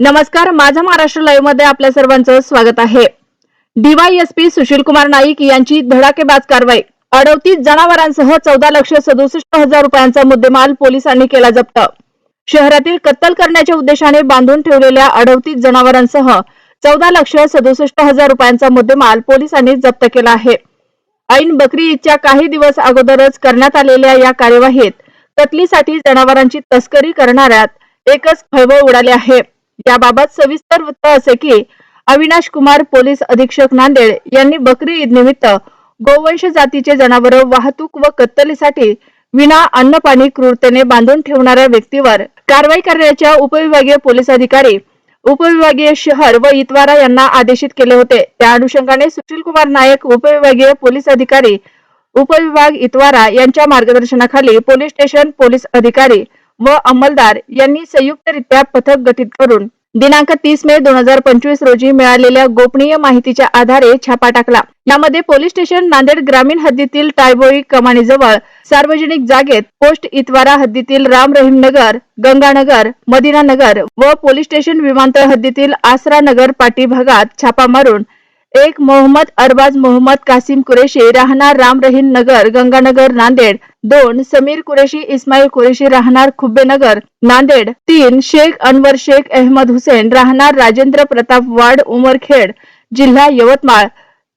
नमस्कार माझा महाराष्ट्र लाईव्हमध्ये आपल्या सर्वांचं स्वागत आहे. डीवायएसपी सुशील कुमार नाईक यांची धडाकेबाज कारवाई. अडवतीस जनावरांसह चौदा लक्ष सदुसष्ट हजार रुपयांचा मुद्देमाल पोलिसांनी केला जप्त. शहरातील कत्तल करण्याच्या उद्देशाने बांधून ठेवलेल्या अडवतीस जनावरांसह चौदा लक्ष सदुसष्ट हजार रुपयांचा मुद्देमाल पोलिसांनी जप्त केला आहे. ऐन बकरी ईदच्या काही दिवस अगोदरच करण्यात आलेल्या या कार्यवाहीत कतलीसाठी जनावरांची तस्करी करणाऱ्यात एकच खळबळ उडाली आहे. याबाबत सविस्तर वृत्त असे की अविनाश कुमार पोलीस अधीक्षक नांदेड यांनी बकरी ईद निमित्त गोवंश जातीचे जनावर वाहतूक व कत्तलीसाठी विना अन्न पाणी क्रूरतेने बांधून ठेवणाऱ्या व्यक्तीवर कारवाई करण्याच्या उपविभागीय पोलीस अधिकारी उपविभागीय शहर व इतवारा यांना आदेशित केले होते. त्या अनुषंगाने सुशील कुमार नायक उपविभागीय पोलीस अधिकारी उपविभाग इतवारा यांच्या मार्गदर्शनाखाली पोलीस स्टेशन पोलीस अधिकारी व अंमलदार यांनी संयुक्तरित्या पथक गठीत करून दिनांक तीस मे दोन हजार पंचवीस रोजी मिळालेल्या गोपनीय माहितीच्या आधारे छापा टाकला. यामध्ये पोलीस स्टेशन नांदेड ग्रामीण हद्दीतील टायबोळी कमानीजवळ सार्वजनिक जागेत पोस्ट इतवारा हद्दीतील राम रहीम नगर गंगानगर मदिनानगर व पोलीस स्टेशन विमानतळ हद्दीतील आसरा नगर पाटी भागात छापा मारून एक मोहम्मद अरबाज मोहम्मद कासिम कुरेशी राहणार राम रहीम नगर गंगानगर नांदेड दोन समीर कुरेशी इस्माईल कुरेशी राहणार खुब्बेनगर. नांदेड तीन शेख अनवर शेख अहमद हुसेन राहणार राजेंद्र प्रताप वाड उमरखेड. जिल्हा यवतमाळ.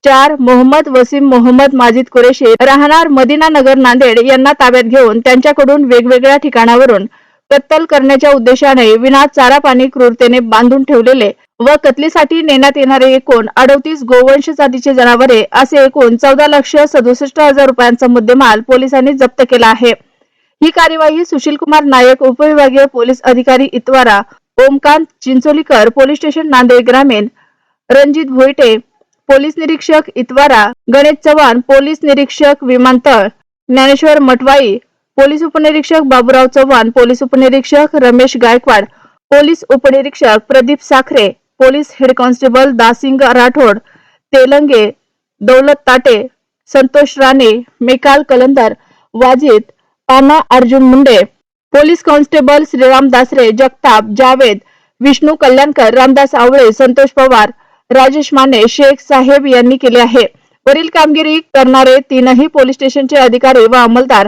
चार मोहम्मद वसीम मोहम्मद माजिद कुरेशी राहणार मदिनानगर नांदेड यांना ताब्यात घेऊन त्यांच्याकडून वेगवेगळ्या ठिकाणावरून कत्तल करण्याच्या उद्देशाने विना चारा पाणी क्रूरतेने बांधून ठेवलेले व कतलीसाठी नेण्यात येणारे एकूण अडतीस गोवंश जातीचे जनावरे असे एकूण चौदा लक्ष सदुसष्ट हजार रुपयांचा मुद्देमाल पोलिसांनी जप्त केला आहे. ही कार्यवाही सुशील कुमार नायक उपविभागीय पोलीस अधिकारी इतवारा ओमकांत चिंचोलीकर पोलीस स्टेशन नांदेड ग्रामीण रणजित भोईटे पोलीस निरीक्षक इतवारा गणेश चव्हाण पोलीस निरीक्षक विमानतळ ज्ञानेश्वर मटवाई पोलीस उपनिरीक्षक बाबूराव चव्हाण पोलीस उपनिरीक्षक रमेश गायकवाड पोलीस उपनिरीक्षक Pradeep Sakhare police head constable Dasing Rathod Telange Daulat Tate Santosh Rane Mekal Kalandar Wajid Pana Arjun Munde police constable Shriram Dasare Jagtap Javed Vishnu Kalyankar Ramdas Awale Santosh Pawar Rajesh Mane Shaikh साहेब यांनी केले आहे. वरील कामगिरी करणारे तीनही police स्टेशनचे अधिकारी व अंमलदार